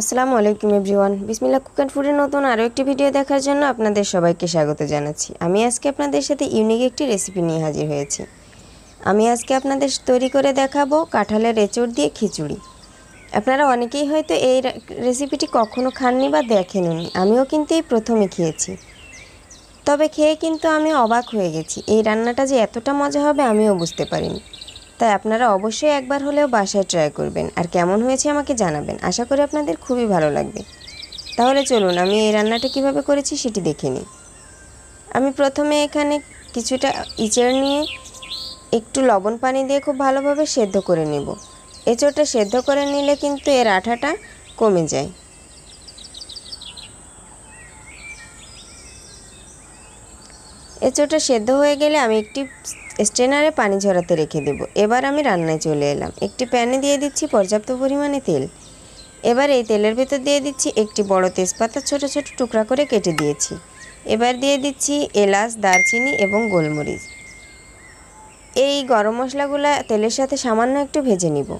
আসসালামু আলাইকুম everyone. Bismillah cook and ফুডের নতুন আরও একটি ভিডিও দেখার জন্য আপনাদের সবাইকে স্বাগত জানাচ্ছি। আমি আজকে আপনাদের সাথে ইউনিক একটি রেসিপি নিয়ে হাজির হয়েছি। আমি আজকে আপনাদের তৈরি করে দেখাবো কাঁঠালের এঁচড় দিয়ে খিচুড়ি। আপনারা অনেকেই হয়তো এই রেসিপিটি কখনো খাননি বা দেখেননি। আমিও কিন্তু এই প্রথমে খেয়েছি। তবে খেয়ে কিন্তু আমি অবাক হয়ে গেছি। এই রান্নাটা যে এতটা মজা হবে আমিও বুঝতে পারিনি। তাই আপনারা অবশ্যই একবার হলেও বাসায় ট্রাই করবেন। আর কেমন হয়েছে আমাকে জানাবেন। আশা করি আপনাদের খুবই ভালো লাগবে। তাহলে চলুন, আমি এই রান্নাটা কীভাবে করেছি সেটি দেখে নিই। আমি প্রথমে এখানে কিছুটা ইচড় নিয়ে একটু লবণ পানি দিয়ে খুব ভালোভাবে সেদ্ধ করে নেব। এঁচড়টা সেদ্ধ করে নিলে কিন্তু এর আঠাটা কমে যায়। এঁচোড়টা সেদ্ধ হয়ে গেলে আমি একটি স্ট্রেনারে পানি ঝরাতে রেখে দেব। এবার আমি রান্নায় চলে এলাম। একটি প্যানে দিয়ে দিচ্ছি পর্যাপ্ত পরিমাণে তেল। এবার এই তেলের ভেতর দিয়ে দিচ্ছি একটি বড় তেজপাতা ছোট ছোট টুকরা করে কেটে দিয়েছি। এবার দিয়ে দিচ্ছি এলাচ, দারচিনি এবং গোলমরিচ। এই গরম মশলাগুলো তেলের সাথে সামান্য একটু ভেজে নিব।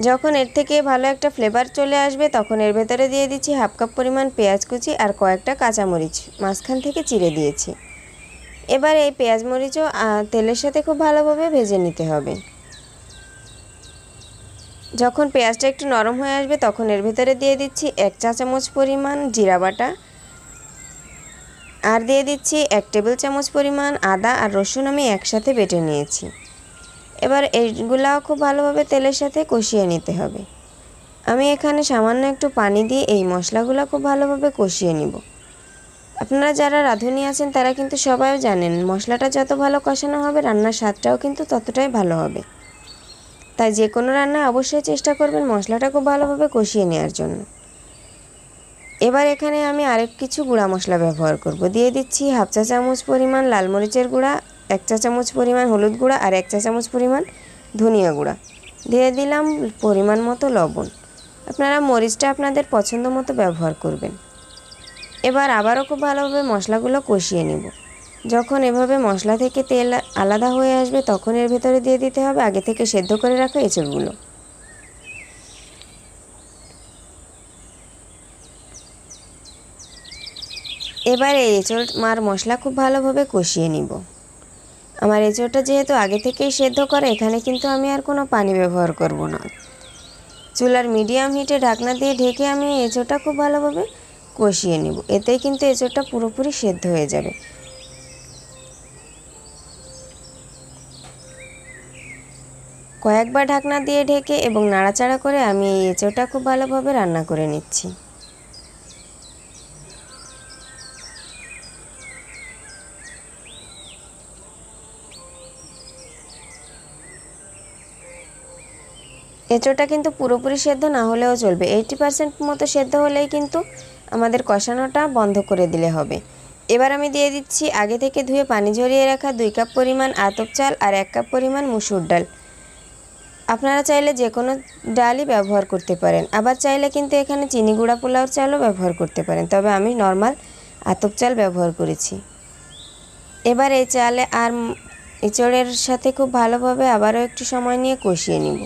যখন এর থেকে ভালো একটা ফ্লেভার চলে আসবে, তখন এর ভেতরে দিয়ে দিচ্ছি হাফ কাপ পরিমাণ পেঁয়াজ কুচি আর কয়েকটা কাঁচামরিচ। মাঝখান থেকে চিড়ে দিয়েছি। এবার এই পেঁয়াজ মরিচও তেলের সাথে খুব ভালোভাবে ভেজে নিতে হবে। যখন পেঁয়াজটা একটু নরম হয়ে আসবে, তখন এর ভেতরে দিয়ে দিচ্ছি এক চা চামচ পরিমাণ জিরা বাটা। আর দিয়ে দিচ্ছি এক টেবিল চামচ পরিমাণ আদা আর রসুন আমি একসাথে বেটে নিয়েছি। এবার এইগুলাও খুব ভালোভাবে তেলের সাথে কষিয়ে নিতে হবে। আমি এখানে সামান্য একটু পানি দিয়ে এই মশলাগুলো খুব ভালোভাবে কষিয়ে নিব। আপনারা যারা রাঁধুনি আছেন, তারা কিন্তু সবাই জানেন, মশলাটা যত ভালো কষানো হবে, রান্নার স্বাদটাও কিন্তু ততটাই ভালো হবে। তাই যে কোনো রান্নায় অবশ্যই চেষ্টা করবেন মশলাটা খুব ভালোভাবে কষিয়ে নেওয়ার জন্য। এবার এখানে আমি আরেক কিছু গুঁড়া মশলা ব্যবহার করব। দিয়ে দিচ্ছি হাফ চা চামচ পরিমাণ লাল মরিচের গুঁড়া, এক চা চামচ পরিমাণ হলুদ গুঁড়া আর এক চা চামচ পরিমাণ ধনিয়া গুঁড়া। দিয়ে দিলাম পরিমাণ মতো লবণ। আপনারা মরিচটা আপনাদের পছন্দ মতো ব্যবহার করবেন। এবার আবারও খুব ভালোভাবে মশলাগুলো কষিয়ে নেব। যখন এভাবে মশলা থেকে তেল আলাদা হয়ে আসবে, তখন এর ভেতরে দিয়ে দিতে হবে আগে থেকে সেদ্ধ করে রাখা এঁচড়গুলো। এবার এই এঁচড় মার মশলা খুব ভালোভাবে কষিয়ে নিব। আমার এঁচড়টা যেহেতু আগে থেকেই সেদ্ধ করে, এখানে কিন্তু আমি আর কোনো পানি ব্যবহার করব না। চুলার মিডিয়াম হিটে ঢাকনা দিয়ে ঢেকে আমি এঁচড়টা খুব ভালোভাবে কষিয়ে নেব। এতেই কিন্তু এঁচোরটা পুরোপুরি সেদ্ধ হয়ে যাবে। কয়েকবার ঢাকনা দিয়ে ঢেকে এবং নাড়াচাড়া করে আমি এই এঁচোড়টা খুব ভালোভাবে রান্না করে নিচ্ছি। এঁচোড়টা কিন্তু পুরোপুরি সেদ্ধ না হলেও চলবে। এইটি পার্সেন্ট মতো সেদ্ধ হলেই কিন্তু আমাদের কষানোটা বন্ধ করে দিলে হবে। এবার আমি দিয়ে দিচ্ছি আগে থেকে ধুয়ে পানি ঝরিয়ে রাখা দুই কাপ পরিমাণ আতপ চাল আর এক কাপ পরিমাণ মুসুর ডাল। আপনারা চাইলে যে কোনো ডালই ব্যবহার করতে পারেন। আবার চাইলে কিন্তু এখানে চিনি গুঁড়া পোলাওর চালও ব্যবহার করতে পারেন। তবে আমি নর্মাল আতপ চাল ব্যবহার করেছি। এবার এই চালে আর এঁচড়ের সাথে খুব ভালোভাবে আবারও একটু সময় নিয়ে কষিয়ে নিব।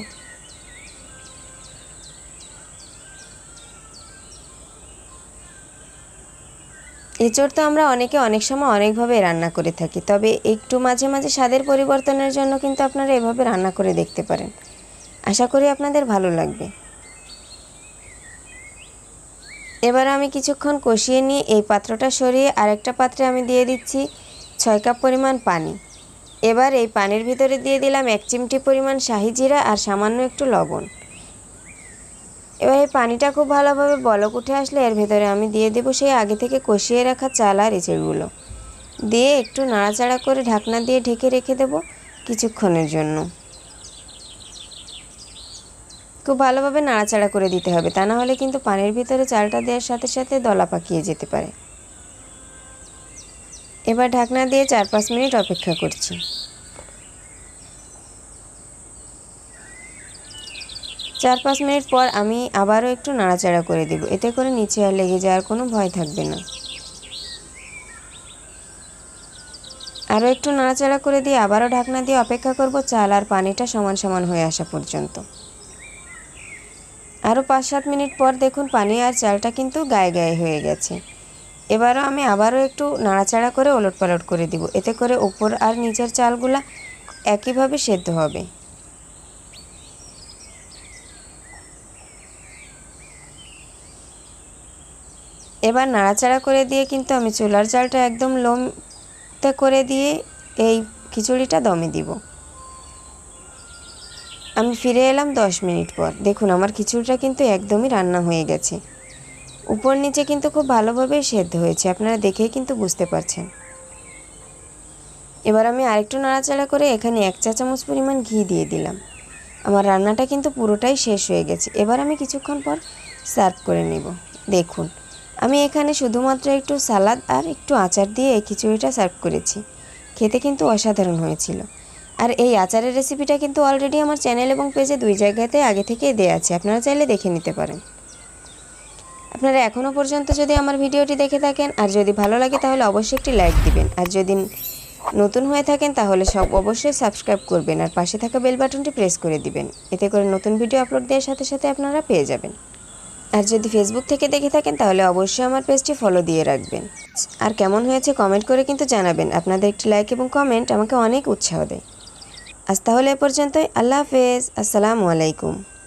এঁচড় তো আমরা অনেকে অনেক সময় অনেকভাবে রান্না করে থাকি, তবে একটু মাঝে মাঝে স্বাদের পরিবর্তনের জন্য কিন্তু আপনারা এভাবে রান্না করে দেখতে পারেন। আশা করি আপনাদের ভালো লাগবে। এবার আমি কিছুক্ষণ কষিয়ে নিয়ে এই পাত্রটা সরিয়ে আরেকটা পাত্রে আমি দিয়ে দিচ্ছি ছয় কাপ পরিমাণ পানি। এবার এই পানির ভিতরে দিয়ে দিলাম এক চিমটি পরিমাণ শাহি জিরা আর সামান্য একটু লবণ। এবার এই পানিটা খুব ভালোভাবে বলক উঠে আসলে এর ভেতরে আমি দিয়ে দেবো সেই আগে থেকে কষিয়ে রাখা চাল আর এঁচড়গুলো দিয়ে একটু নাড়াচাড়া করে ঢাকনা দিয়ে ঢেকে রেখে দেব কিছুক্ষণের জন্য। খুব ভালোভাবে নাড়াচাড়া করে দিতে হবে, তা না হলে কিন্তু পানির ভিতরে চালটা দেওয়ার সাথে সাথে দলা পাকিয়ে যেতে পারে। এবার ঢাকনা দিয়ে চার পাঁচ মিনিট অপেক্ষা করছি। চার পাঁচ মিনিট পর আমি আবারও একটু নাড়াচাড়া করে দেব। এতে করে নিচে আর লেগে যাওয়ার কোনো ভয় থাকবে না। আরও একটু নাড়াচাড়া করে দিয়ে আবারও ঢাকনা দিয়ে অপেক্ষা করব চাল আর পানিটা সমান সমান হয়ে আসা পর্যন্ত। আরও পাঁচ সাত মিনিট পর দেখুন পানি আর চালটা কিন্তু গায়ে গায়ে হয়ে গেছে। এবারও আমি আবারও একটু নাড়াচাড়া করে ওলট পালট করে দিব। এতে করে ওপর আর নিচের চালগুলা একইভাবে সেদ্ধ হবে। এবার নাড়াচাড়া করে দিয়ে কিন্তু আমি চুলার চালটা একদম লোমতে করে দিয়ে এই খিচুড়িটা দমে দিব। আমি ফিরে এলাম দশ মিনিট পর। দেখুন, আমার খিচুড়িটা কিন্তু একদমই রান্না হয়ে গেছে। উপর নিচে কিন্তু খুব ভালোভাবেই সেদ্ধ হয়েছে, আপনারা দেখেই কিন্তু বুঝতে পারছেন। এবার আমি আরেকটু নাড়াচাড়া করে এখানে এক চা চামচ পরিমাণ ঘি দিয়ে দিলাম। আমার রান্নাটা কিন্তু পুরোটাই শেষ হয়ে গেছে। এবার আমি কিছুক্ষণ পর সার্ভ করে নেব। দেখুন। আমি এখানে শুধুমাত্র একটু সালাদ আর একটু আচার দিয়ে এই খিচুড়িটা সার্ভ করেছি। খেতে কিন্তু অসাধারণ হয়েছিল। আর এই আচারের রেসিপিটা কিন্তু অলরেডি আমার চ্যানেল এবং পেজে দুই জায়গাতে আগে থেকেই দেওয়া আছে। আপনারা চাইলে দেখে নিতে পারেন। আপনারা এখনও পর্যন্ত যদি আমার ভিডিওটি দেখে থাকেন আর যদি ভালো লাগে তাহলে অবশ্যই একটি লাইক দিবেন। আর যদি নতুন হয়ে থাকেন তাহলে সব অবশ্যই সাবস্ক্রাইব করবেন। আর পাশে থাকা বেল বাটনটি প্রেস করে দিবেন। এতে করে নতুন ভিডিও আপলোড দেওয়ার সাথে সাথে আপনারা পেয়ে যাবেন। আর যদি ফেসবুক থেকে দেখে থাকেন, তাহলে অবশ্যই আমার পেজটি ফলো দিয়ে রাখবেন। আর কেমন হয়েছে কমেন্ট করে কিন্তু জানাবেন। আপনাদের একটি লাইক এবং কমেন্ট আমাকে অনেক উৎসাহ দেয়। আজ তাহলে এ পর্যন্তই। আল্লাহ হাফেজ। আসসালামু আলাইকুম।